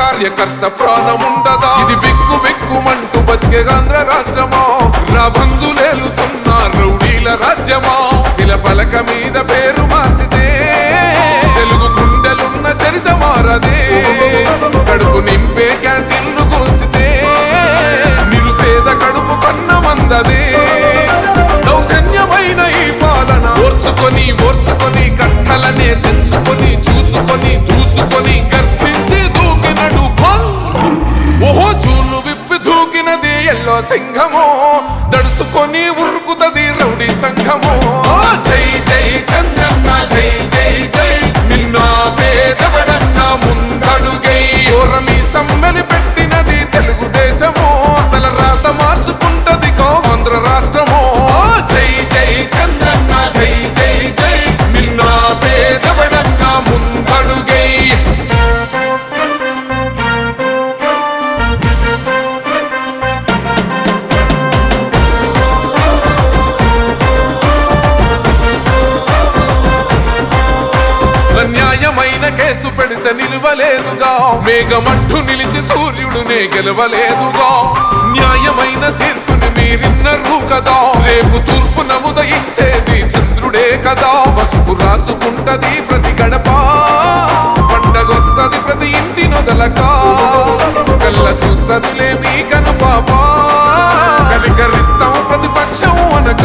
కార్యకర్త ప్రాణముండదా ఇది బిక్కు బిక్కుమంటూ బతికే ఆంధ్ర రాష్ట్రమా? నా రౌడీల రాజ్యమా? శిల పలకమే కేసు పెడితే నిలవలేదుగా. మేఘమట్టు నిలిచి సూర్యుడునే గెలవలేదుగా. న్యాయమైన తీర్పుని మీరిన్నరు కదా. రేపు తూర్పు నముదయించేది చంద్రుడే కదా. పసుపు రాసుకుంటది ప్రతి గడప. పండగొస్తది ప్రతి ఇంటి నొదలక. కళ్ళ చూస్తదిలే మీ కను పాప కనికరిస్తాం ప్రతిపక్షం అనక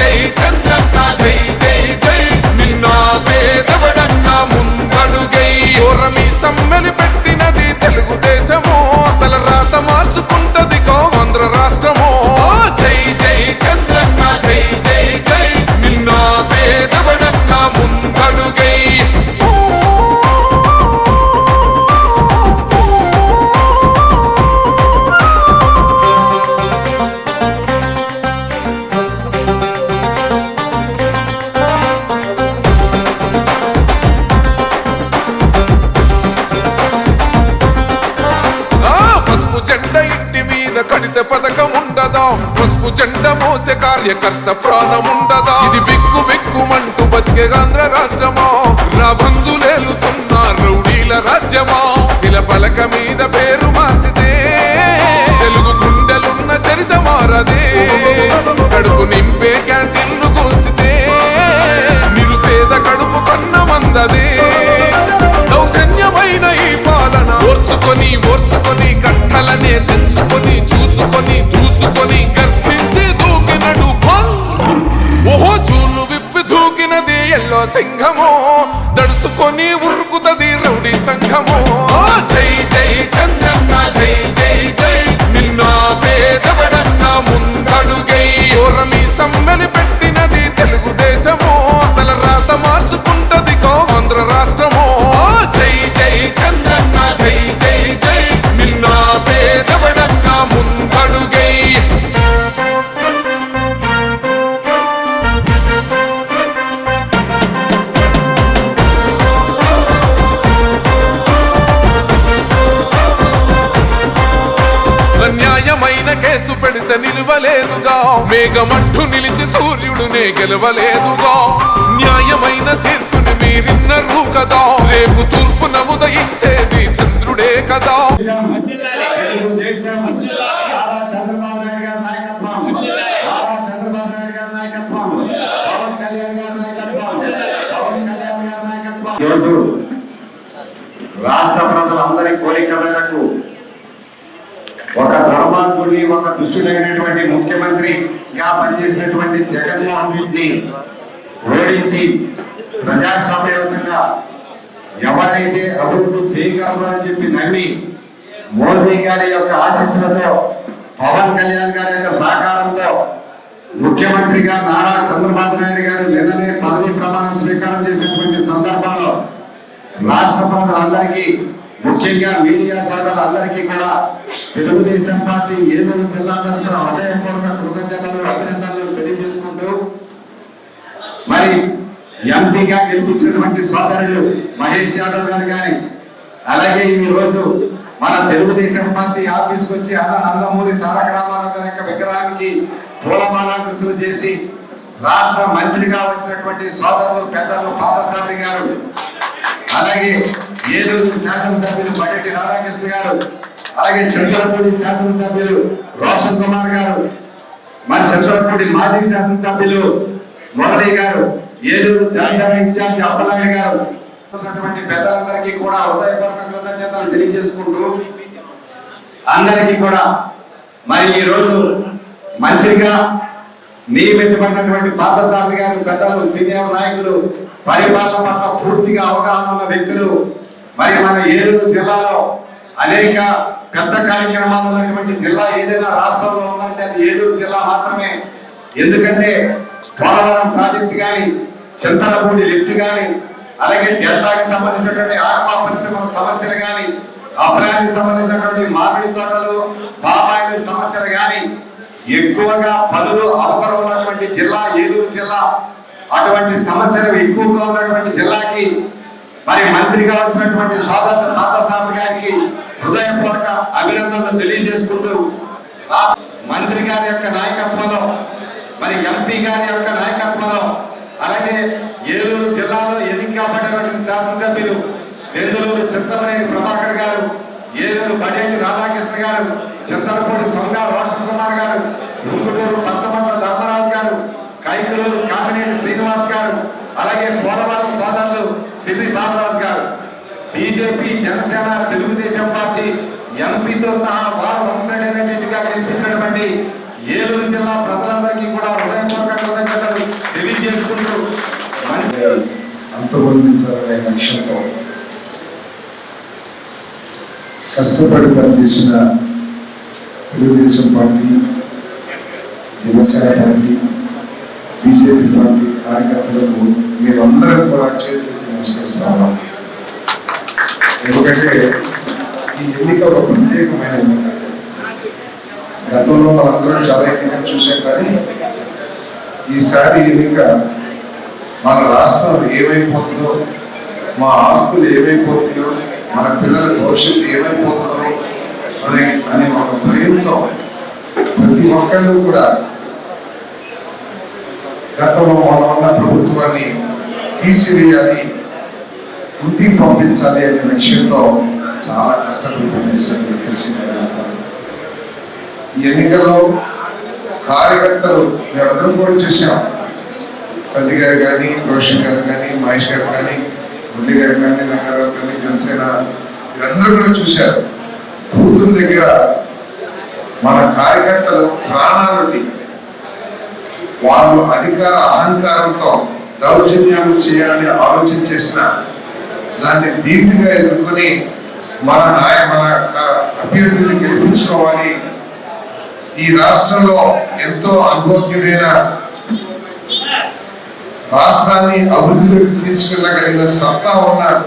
కార్యకర్త ప్రాణం ఉండదా ఇది బిక్కు బిక్కుమంటూ బతికేగాంధ్ర రాష్ట్రమా? రా బంధులేలుతున్న రౌడీల రాజ్యమా? శిల పలక న్యాయమైన కేసు పెడితే నిలవలేదుగా. మేఘమంటూ నిలిచి సూర్యుడునే గెలవలేదుగా. న్యాయమైన తీర్పుని మీరిన్నరు కదా. రేపు తూర్పు నముదయించేది చంద్రుడే కదా. రాష్ట్ర నారా చంద్రబాబు నాయుడు గారి నాయకత్వం నారా చంద్రబాబు నాయుడు గారి నాయకత్వం పవన్ కళ్యాణ్ గారి నాయకత్వం పవన్ కళ్యాణ్ గారి నాయకత్వం ఈరోజు రాష్ట్ర ప్రజలందరి కోరిక మేరకు ఒక ధర్మాత్ముడిని ఒక దుష్టుడైనటువంటి ముఖ్యమంత్రిగా పనిచేసినటువంటి జగన్మోహన్ రెడ్డిని ఓడించి ప్రజాస్వామ్యయుతంగా ఎవరైతే అభివృద్ధి చేయగలరు అని చెప్పి నమ్మి మోదీ గారి యొక్క ఆశీస్సులతో పవన్ కళ్యాణ్ గారి యొక్క సహకారంతో ముఖ్యమంత్రిగా నారా చంద్రబాబు నాయుడు గారు నిన్ననే పదవి ప్రమాణం స్వీకారం చేసినటువంటి సందర్భంలో రాష్ట్ర ప్రజలందరికీ ముఖ్యంగా మీడియా సోదరులు అందరికీ కూడా తెలుగుదేశం పార్టీ ఏలూరు జిల్లా తరఫున హృదయపూర్వక కృతజ్ఞతలు అభినందనలు తెలియజేసుకుంటూ మరి ఎంపీగా గెలిపించినటువంటి సోదరులు మహేష్ యాదవ్ గారు కానీ అలాగే ఈ రోజు మన తెలుగుదేశం పార్టీ ఆఫీస్కి వచ్చి అన్న నందమూరి తారక రామారావు గారి యొక్క విగ్రహానికి పూలమాలాకృతులు చేసి రాష్ట్ర మంత్రిగా వచ్చినటువంటి సోదరులు పెద్దలు పాదసారి గారు అలాగే ఏలూరు శాసనసభ్యులు బడెట్టి రాధాకృష్ణ గారు అలాగే చంద్రపూడి శాసనసభ్యులు రోషన్ కుమార్ గారు మన చంద్రపూడి మాజీ శాసనసభ్యులు మురళి గారు ఏలూరు జనసేన ఇన్ఛార్జి అప్పలనాయుడు గారు. పెద్దలందరికీ కూడా హృదయపూర్వక కృతజ్ఞతలు తెలియజేసుకుంటూ అందరికీ కూడా మరి ఈ రోజు మంత్రిగా నియమించబడినటువంటి పార్థసారథి గారు పెద్దలు సీనియర్ నాయకులు పరిపాలన పట్ల పూర్తిగా అవగాహన ఉన్న వ్యక్తులు. మరి మన ఏలూరు జిల్లాలో అనేక పెద్ద కార్యక్రమాలు ఉన్నటువంటి జిల్లా ఏదైనా రాష్ట్రంలో ఉందంటే అది ఏలూరు జిల్లా మాత్రమే. ఎందుకంటే పోలవరం ప్రాజెక్టు కానీ చింతలపూడి లిఫ్ట్ కానీ అలాగే డెల్టాకి సంబంధించినటువంటి ఆత్మా పరిశ్రమల సమస్యలు కానీ అప్రానికి సంబంధించినటువంటి మామిడి తోటలు పామాయిల సమస్యలు కానీ ఎక్కువగా పనులు అవసరం ఉన్నటువంటి జిల్లా ఏలూరు జిల్లా అటువంటి సమస్యలు ఎక్కువగా ఉన్నటువంటి జిల్లాకి మరి మంత్రిగా వచ్చినటువంటి సోదరు పార్థసారథి గారికి హృదయపూర్వక అభినందనలు తెలియజేసుకుంటూ మంత్రి గారి యొక్క నాయకత్వంలో మరి ఎంపీ గారి యొక్క నాయకత్వంలో అలాగే ఏలూరు జిల్లాలో ఎన్నికబడినటువంటి శాసనసభ్యులు దెందులూరు చింతమనేని ప్రభాకర్ గారు ఏలూరు బడేటి రాధాకృష్ణ గారు చింతలపూడి సొంగ రోషన్ కుమార్ గారు ఉంగుటూరు జనసేన తెలుగుదేశం పార్టీ ఎంపీతో సహా వారు వన్ సైడ్ గెలిపించినటువంటి ఏలూరు జిల్లా ప్రజలందరికీ కూడా హృదయపూర్వక కృతజ్ఞతలు తెలియజేసుకుంటూ లక్ష్యంతో కష్టపడి పనిచేసిన Telugu Desam party Janasena party BJP party కార్యకర్తలకు మేమందరం కూడా చేతులు నమస్కరిస్తా. ఉన్నాం ఎందుకంటే ఈ ఎన్నిక ఒక ప్రత్యేకమైన ఎన్నిక. గతంలో మనందరం చాలా ఎన్నికలు చూసాం కానీ ఈసారి ఎన్నిక మన రాష్ట్రం ఏమైపోతుందో మా ఆస్తులు ఏమైపోతాయో మన పిల్లల భవిష్యత్తు ఏమైపోతుందో అనే అనే ఒక భయంతో ప్రతి ఒక్కళ్ళు కూడా గతంలో మనం ఉన్న ప్రభుత్వాన్ని తీసివేయాలి ఇంటికి పంపించాలి అనే లక్ష్యంతో చాలా కష్టపడి చేశారు చెప్పేసి నేను ఈ ఎన్నికల్లో కార్యకర్తలు మేమందరం కూడా చూసాం. చల్లి గారు కానీ రోషన్ గారు కానీ మహేష్ గారు కానీ మురళి గారు కానీ రంగారావు కానీ జనసేన వీరందరూ కూడా చూశారు. బూతుల దగ్గర మన కార్యకర్తలు ప్రాణాలని వాళ్ళు అధికార అహంకారంతో దౌర్జన్యాలు చేయాలని ఆలోచన చేసిన దాన్ని ధీటుగా ఎదుర్కొని మన నాయ మన క- అభ్యర్థిని గెలిపించుకోవాలి. ఈ రాష్ట్రంలో ఎంతో అనుభోగ్యుడైన రాష్ట్రాన్ని అభివృద్ధిలోకి తీసుకెళ్ళగలిగిన సత్తా ఉన్న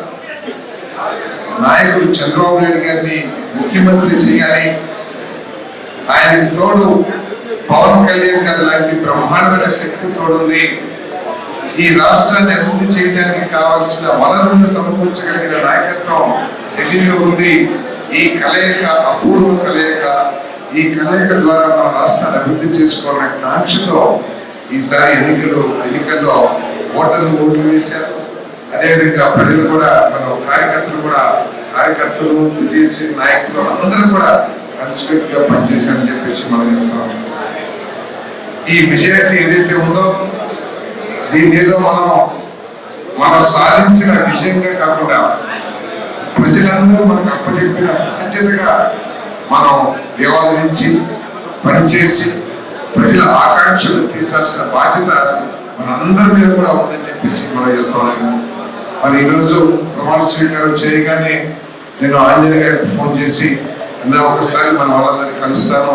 నాయకుడు చంద్రబాబు నాయుడు గారిని ముఖ్యమంత్రి చేయాలి. ఆయనకు తోడు పవన్ కళ్యాణ్ గారు లాంటి బ్రహ్మాండమైన శక్తి తోడుంది. ఈ రాష్ట్రాన్ని అభివృద్ధి చేయడానికి కావాల్సిన వనరులను సమకూర్చగలిగిన నాయకత్వం ఢిల్లీలో ఉంది. ఈ కలయిక అపూర్వ కలయిక ఈ కలయిక ద్వారా మన రాష్ట్రాన్ని అభివృద్ధి చేసుకోవాలనే కాంక్షతో ఈసారి ఎన్నికలు ఎన్నికల్లో ఓటర్లు ఓట్లు వేశారు. అదేవిధంగా ప్రజలు కూడా మన కార్యకర్తలు కూడా కార్యకర్తలు విదేశీ నాయకులు అందరూ కూడా కలిసికట్టుగా పనిచేశారని చెప్పేసి మనం చేస్తున్నాం ఈ మెజారిటీ ఏదైతే ఉందో దీన్ని ఏదో మనం మనం సాధించిన విషయంగా కాకుండా ప్రజలందరూ మనకు అప్పచెప్పిన బాధ్యతగా మనం వ్యవహరించి పనిచేసి ప్రజల ఆకాంక్షలు తీర్చాల్సిన బాధ్యత మనందరి మీద కూడా ఉందని చెప్పేసి మనం చేస్తామని మరి ఈరోజు ప్రమాణ స్వీకారం చేయగానే నేను ఆంజనేయ గారికి ఫోన్ చేసి అన్న ఒకసారి మన వాళ్ళందరినీ కలుస్తాను.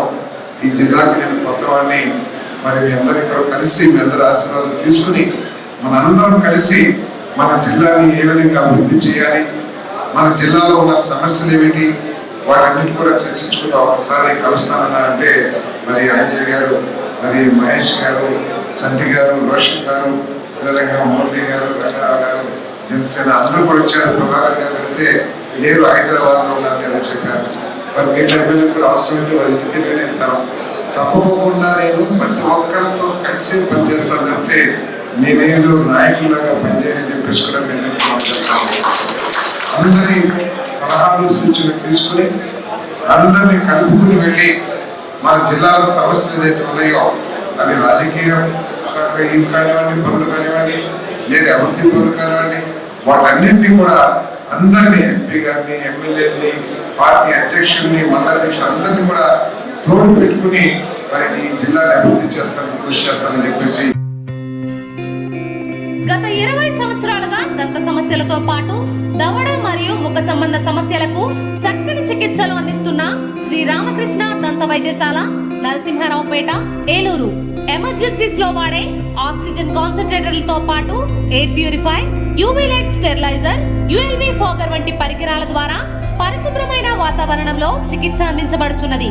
ఈ జిల్లాకి నేను కొత్త వాడిని మరి మీ ఇక్కడ కలిసి మీ అందరి ఆశీర్వాదం తీసుకుని మనందరం కలిసి మన జిల్లాని ఏ విధంగా అభివృద్ధి చేయాలి మన జిల్లాలో ఉన్న సమస్యలు ఏమిటి వాటన్నిటి కూడా చర్చించుకుందాం. ఒకసారి కలుస్తానన్నారంటే మరి ఆంజనేయ గారు మరి మహేష్ గారు చంటి గారు రోషన్ గారు అదేవిధంగా మోడీ గారు రంగారావు గారు జనసేన అందరూ కూడా వచ్చారు. ప్రభాకర్ గారు పెడితే లేరు హైదరాబాద్లో ఉన్నారు కదా చెప్పారు. మరి మీ ఎమ్మెల్యే కూడా అవసరమైతే వారి ఇంటికి నేను వెళ్తాను తప్పకుండా నేను ప్రతి ఒక్కరితో కలిసి పనిచేస్తాను తప్పితే నేనేదో నాయకులాగా పనిచేయని చెప్పేసి కూడా మేము అందరి సలహాలు సూచనలు తీసుకుని అందరినీ కలుపుకుని వెళ్ళి మన జిల్లాల సమస్యలు ఏదైతే ఉన్నాయో అవి రాజకీయం ఇవి కానివ్వండి పనులు కానివ్వండి లేదా అభివృద్ధి పనులు కానివ్వండి వాటన్నింటినీ కూడా అందరినీ ఎంపీ గారిని ఎమ్మెల్యేని పార్టీ అధ్యక్షుల్ని మండల అధ్యక్షులు అందరినీ తోడు పెట్టుకుని మరి ఈ జిల్లాని అభివృద్ధి చేస్తానని కృషి చేస్తానని చెప్పేసి గత ఇరవై సంవత్సరాలుగా దంత సమస్యలతో పాటు దవడ మరియు ముఖ సంబంధ సమస్యలకు చక్కని చికిత్సలు అందిస్తున్న శ్రీ రామకృష్ణ దంత వైద్యశాల నరసింహారావుపేట ఏలూరు. ఎమర్జెన్సీస్లో వాడే ఆక్సిజన్ కాన్సన్ట్రేటర్లతో పాటు air purify UV light steriliser ULV fogger వంటి పరికరాల ద్వారా పరిశుభ్రమైన వాతావరణంలో చికిత్స అందించబడుచున్నది.